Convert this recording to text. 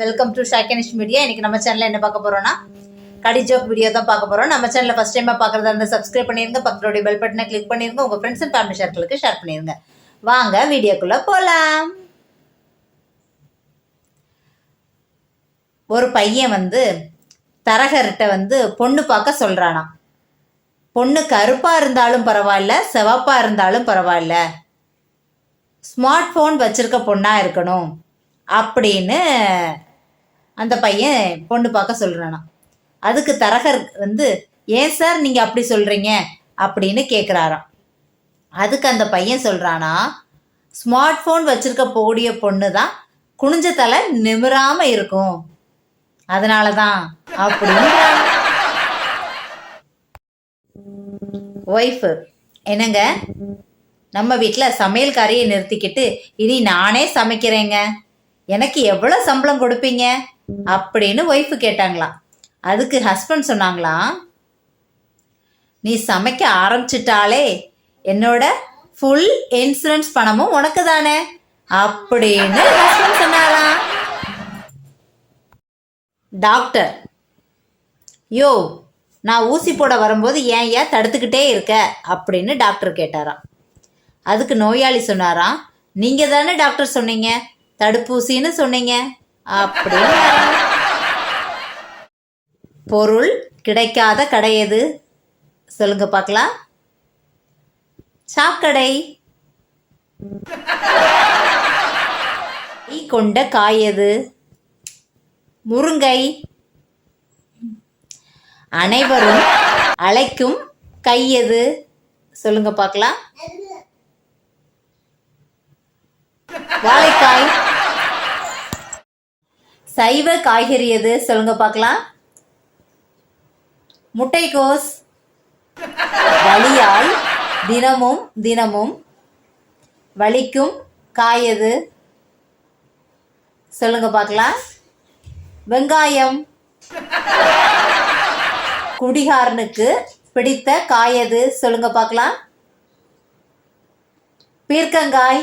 Welcome to ஷாக்கனிஷ் media இன்னைக்கு நம்ம சேனல்ல என்ன பார்க்க போறோம்னா கடி ஜோக் வீடியோ தான் பார்க்க போறோம். நம்ம சேனலில் ஃபர்ஸ்ட் டைமாக பார்க்கறதா இருந்தா சப்ஸ்கிரைப் பண்ணிருங்க பக்கத்தோட பெல் பட்டனை கிளிக் பண்ணிருங்க உங்க ஃப்ரெண்ட்ஸ் அண்ட் ஃபேமிலி சர்க்கிளுக்கு ஷேர் பண்ணிருங்க. வாங்க வீடியோக்குள்ள போலாம். ஒரு பையன் வந்து தரகர்கிட்ட வந்து பொண்ணு பார்க்க சொல்றானாம். பொண்ணு கருப்பா இருந்தாலும் பரவாயில்ல சிவப்பா இருந்தாலும் பரவாயில்ல. ஸ்மார்ட் ஃபோன் வச்சிருக்க பொண்ணா இருக்கணும். அப்படின்னு அந்த பையன் பொண்ணு பார்க்க சொல்கிறானா அதுக்கு தரகர் வந்து ஏன் சார் நீங்கள் அப்படி சொல்கிறீங்க அப்படின்னு கேட்குறாராம் அதுக்கு அந்த பையன் சொல்கிறானா ஸ்மார்ட் ஃபோன் வச்சுருக்க போடிய பொண்ணு தான் குனிஞ்ச தலை நிமிராமல் இருக்கும். அதனால தான் அப்படின்னு ஒய்ஃபு என்னங்க? நம்ம வீட்டில் சமையல்காரியை நிறுத்திக்கிட்டு இனி நானே சமைக்கிறேங்க. எனக்கு எவ்வளோ சம்பளம் கொடுப்பீங்க? அப்படின்னு ஒய்ஃபு கேட்டாங்களாம். அதுக்கு ஹஸ்பண்ட் சொன்னாங்களாம் நீ சமைக்க ஆரம்பிச்சிட்டாலே என்னோட ஃபுல் இன்சூரன்ஸ் பணமும் உனக்கு தானே? அப்படின்னு ஹஸ்பண்ட் சொன்னாராம். டாக்டர் யோ நான் ஊசி போட வரும்போது ஏன் ஏன் தடுத்துக்கிட்டே இருக்க? அப்படின்னு டாக்டர் கேட்டாராம். அதுக்கு நோயாளி சொன்னாராம் நீங்கள் தானே டாக்டர் சொன்னீங்க? தடுப்பூசின்னு சொன்னீங்க. அப்படின்னு பொருள் கிடைக்காத கடை எது? சொல்லுங்க பார்க்கலாம். சாக்கடை. கை கொண்ட காய் எது? முருங்கை. அனைவரும் அழைக்கும் கை எது? சொல்லுங்க பார்க்கலாம். வாழைக்காய். சைவ காய்கறி எது? சொல்லுங்க பார்க்கலாம். முட்டைக்கோஸ். வலியால் தினமும் தினமும் வலிக்கும் காய் எது? சொல்லுங்க பார்க்கலாம். வெங்காயம். குடிகாரனுக்கு பிடித்த காய் எது? சொல்லுங்க பார்க்கலாம். பீர்க்கங்காய்.